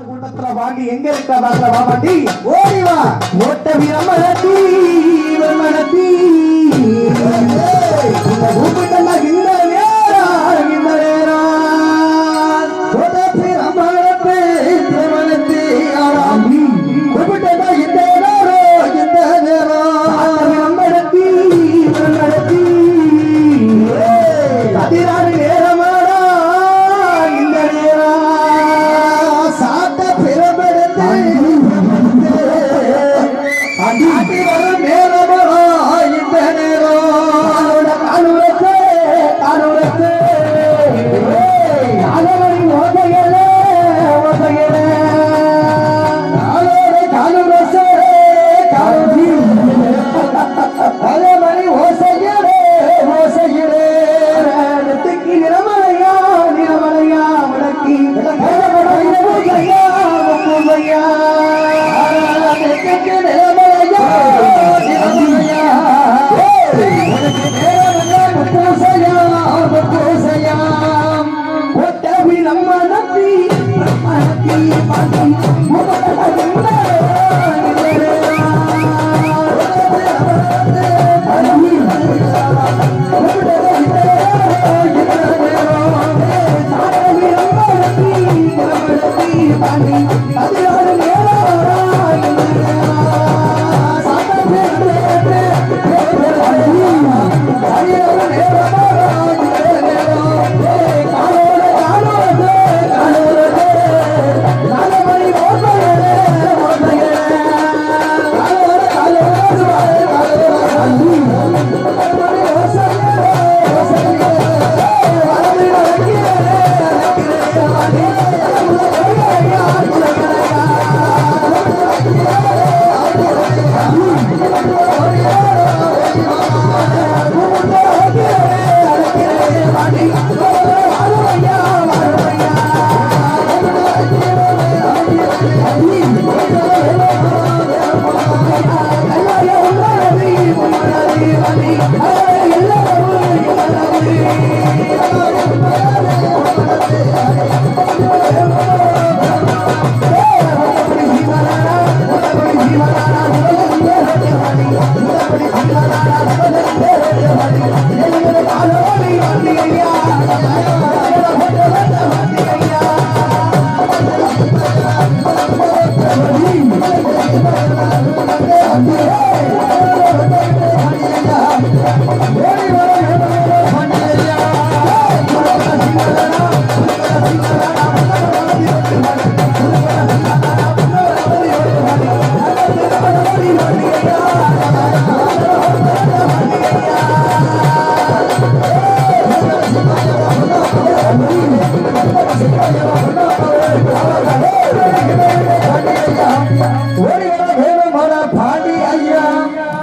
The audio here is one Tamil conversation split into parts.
கூட்டத்துல வாங்கி எங்க இருக்கா பாக்கல வாமாண்டி ஓடி வா. ஓட்ட வீரமலத்தி வீரமலத்தி இந்த கூப்பிட்டெல்லாம் Amanda. ஓடி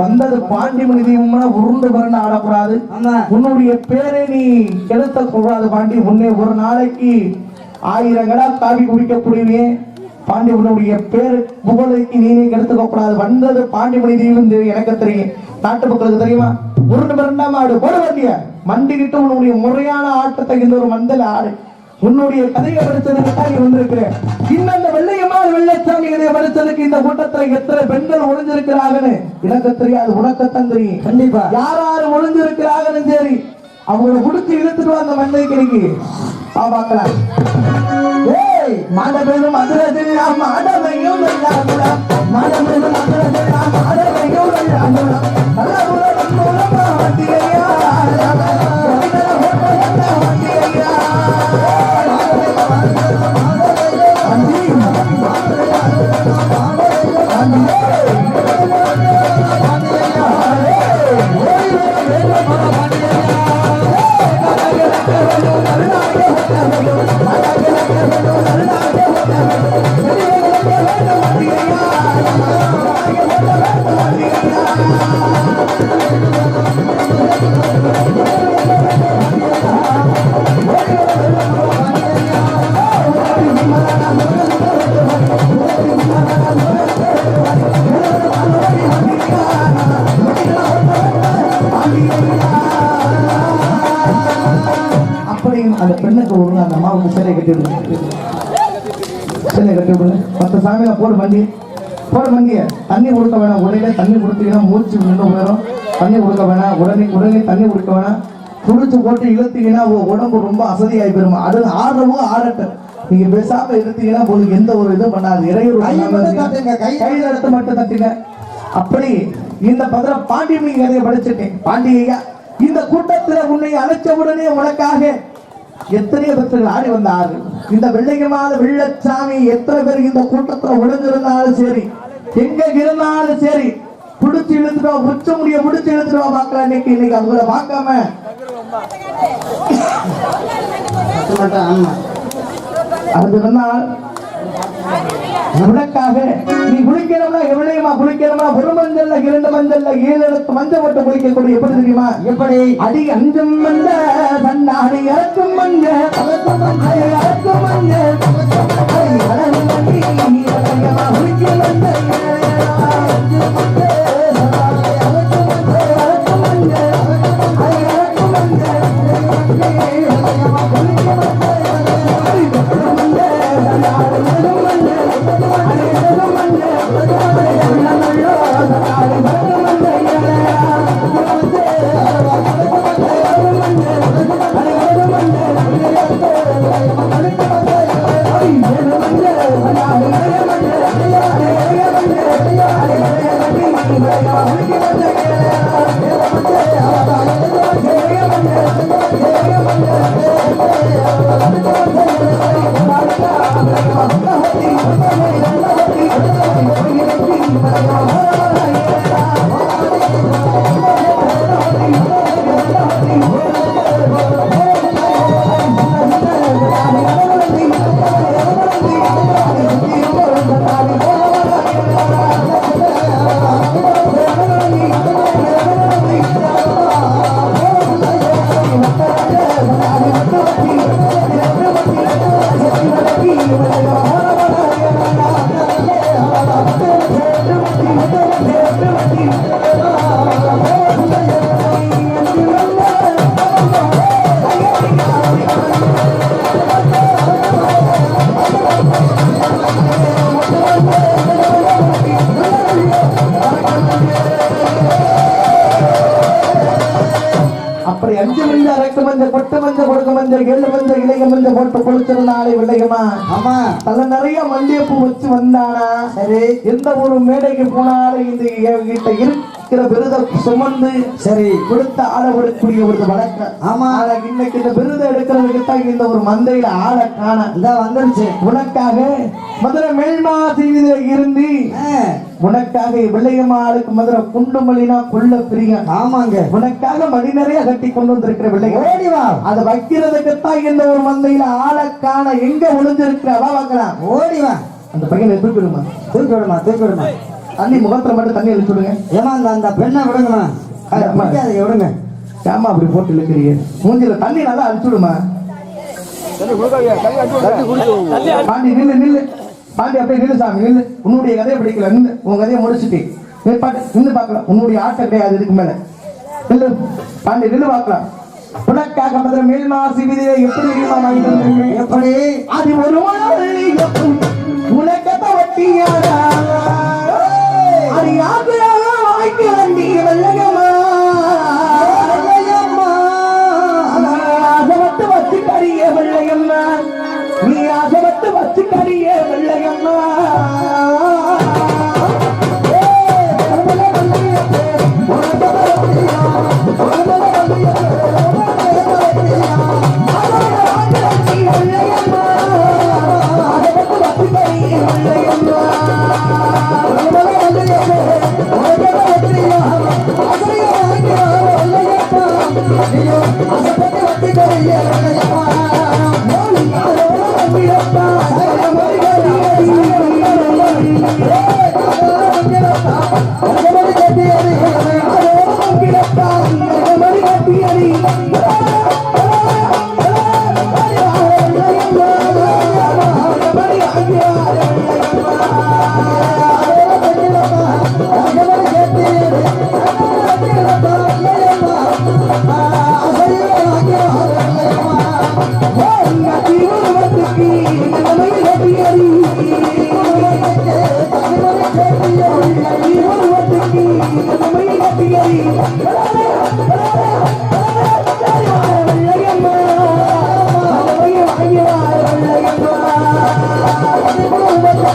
வந்தது பாண்டி மனிதியம்னா உருண்டு வரணும் ஆடக்கூடாது. உன்னுடைய பேரை நீ கெடுத்த கூடாது பாண்டி உன்னை ஒரு நாளைக்கு ஆயிரம் கடா காவி குடிக்கக்கூடியவே பாண்டி உன்னுடைய பேர் புகழைக்கு நீனே கெடுத்துக்க கூடாது. வந்தது பாண்டி மனிதியும் எனக்கு தெரியும். நாட்டு மக்களுக்கு தெரியுமா? உருண்டு மிரண்டாம ஆடு போட வேண்டிய. மண்டிக்கிட்டு உன்னுடைய முறையான ஆட்டத்தை இந்த ஒரு மந்தல ஆடு. உன்னுடைய கதையை படிச்சதுக்கு தான் நீ வந்திருக்கிற இன்னும் அந்த வெள்ளையம்மாள் வெள்ளச்சாமி கதையை படிச்சதுக்கு இந்த கூட்டத்துல எத்தனை பெண்கள் ஒளிஞ்சிருக்கிறாங்கன்னு எனக்கு தெரியாது. உனக்கத்தான் தெரியும். கண்டிப்பா. யார் யார் ஒளிஞ்சிருக்கிறாங்கன்னு சரி அவங்களை குடிச்சு இழுத்துட்டு வந்த மந்தை கிடைக்கு. வா பார்க்கலாம். ஏய் மாடபெரும் மதுரதில் மாடமையும் வெள்ளாங்குளம் மாடபெரும் மதுரதில் மாடமையும் அந்த பெண்ணுக்கு ஒரு அந்த அம்மாவுக்கு சிலை கட்டி சிலையை கட்டி விடுங்க மற்ற சாமியில போடு வண்டி போடு வண்டிய தண்ணி கொடுக்க வேணாம். உடனே தண்ணி கொடுத்தீங்கன்னா மூச்சு நின்று போயிடும் தண்ணி கொடுக்க வேணாம். உடனே உடனே தண்ணி கொடுக்க வேணாம். குடிச்சு போட்டு இழுத்தீங்கன்னா உடம்பு ரொம்ப அசதியாகி போயிடும் அது ஆடுறவங்க ஆடட்டும். நீங்க பேசாம இருந்தீங்கன்னா உங்களுக்கு எந்த ஒரு இதுவும் பண்ணாது. இறையூர் கையில் எடுத்து மட்டும் தட்டுங்க. அப்படி இந்த பதில பாண்டியமணி கதையை படிச்சுட்டேன் பாண்டியா இந்த கூட்டத்துல உன்னை அழைச்ச உடனே உனக்காக எத்தனையோ பக்தர்கள் ஆடி வந்தார்கள். இந்த வெள்ளையமாத வெள்ளச்சாமி எத்தனை பேர் இந்த கூட்டத்துல ஒழுங்கிருந்தாலும் சரி எங்க இருந்தாலும் சரி புடிச்சு இழுத்துட்டு வா, உச்ச முடிய புடிச்சு இழுத்துட்டு வா பார்க்கலாம். இன்னைக்கு இன்னைக்கு அவங்கள பார்க்காம. அது சொன்னால் உனக்காக நீ குளிக்கிறவனா எவ்வளவுமா குளிக்கிறவனா ஒரு மஞ்சள்ல இரண்டு மஞ்சள்ல ஏழு இடத்து மஞ்சள் மட்டும் குளிக்கக்கூடிய எப்படி தெரியுமா? எப்படி? அடி அஞ்சும் மஞ்சள் தன்னாடி இறக்கும் மஞ்சள் தவக்கும் மஞ்சள். மஞ்சள் கொடுத்திருந்தாலே ஆமா. நிறைய மல்லிகைப்பூ வச்சு வந்தானா? சரி. எந்த ஒரு மேடைக்கு போனாலும் இந்த என்கிட்ட இருக்கிற விருதை சுமந்து சரி கொடுத்த ஆள விடக்கூடிய ஒரு வழக்கம் ஆமா. இன்னைக்கு இந்த விருதை எடுக்கிறதுக்கு தான் இந்த ஒரு மந்தையில ஆளை காண. வந்துருச்சு. உனக்காக மதுரை மேல்மாசியில இருந்து உனக்காக வெள்ளையம்மாளுக்கு மதுரை குண்டுமலினா கொல்ல பிரியம் ஆமாங்க. உனக்காக மணி நிறைய கட்டி கொண்டு வந்திருக்கிற வெள்ளையம் ஓடி வா. அதை வைக்கிறதுக்குத்தான் இந்த ஒரு மந்தையில ஆளை காண. எங்க ஒளிஞ்சிருக்கிற அவ பார்க்கலாம் ஓடி வா. அந்த பையனை தூக்கி விடுமா தூக்கி விடுமா தூக்கி விடுமா தண்ணி முகத்துல மட்டும் தண்ணி அழிச்சு விடுங்க. ஏமா அந்த அந்த பெண்ணை விடுங்கம்மா. அதை விடுங்க. ஏமா அப்படி போட்டு இழுக்கிறீங்க மூஞ்சில தண்ணி நல்லா அழிச்சு விடுமா? பாண்டி நில்லு நில்லு. பாண்டி அப்படியே நில்லு சாமி நில்லு. உன்னுடைய கதையை பிடிக்கல நில்லு. உன் கதையை முடிச்சுட்டு. நின்று பார்க்கலாம் உன்னுடைய ஆட்டம் கிடையாது இதுக்கு மேல. நில்லு. பாண்டி நில்லு பார்க்கலாம் உனக்காக மதுரை மேல்மாசி விதியை எப்படி தெரியுமா வாங்கிட்டு வந்திருக்கேன் எப்படி? அது ஒரு மாளிகைக்கும் உனக்கத்த வட்டியாடா. அது யாரு?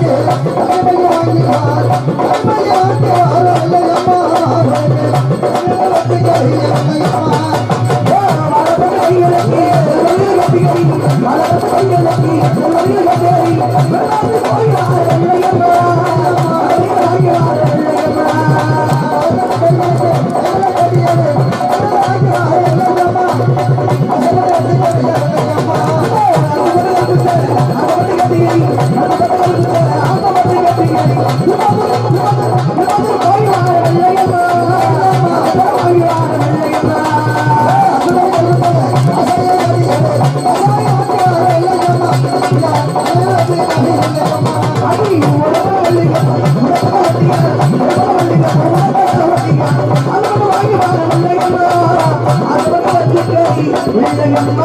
மலர் மலர் மலர் மலர் மலர் மலர் மலர் மலர் மலர் மலர் மலர் மலர் மலர் மலர் I'm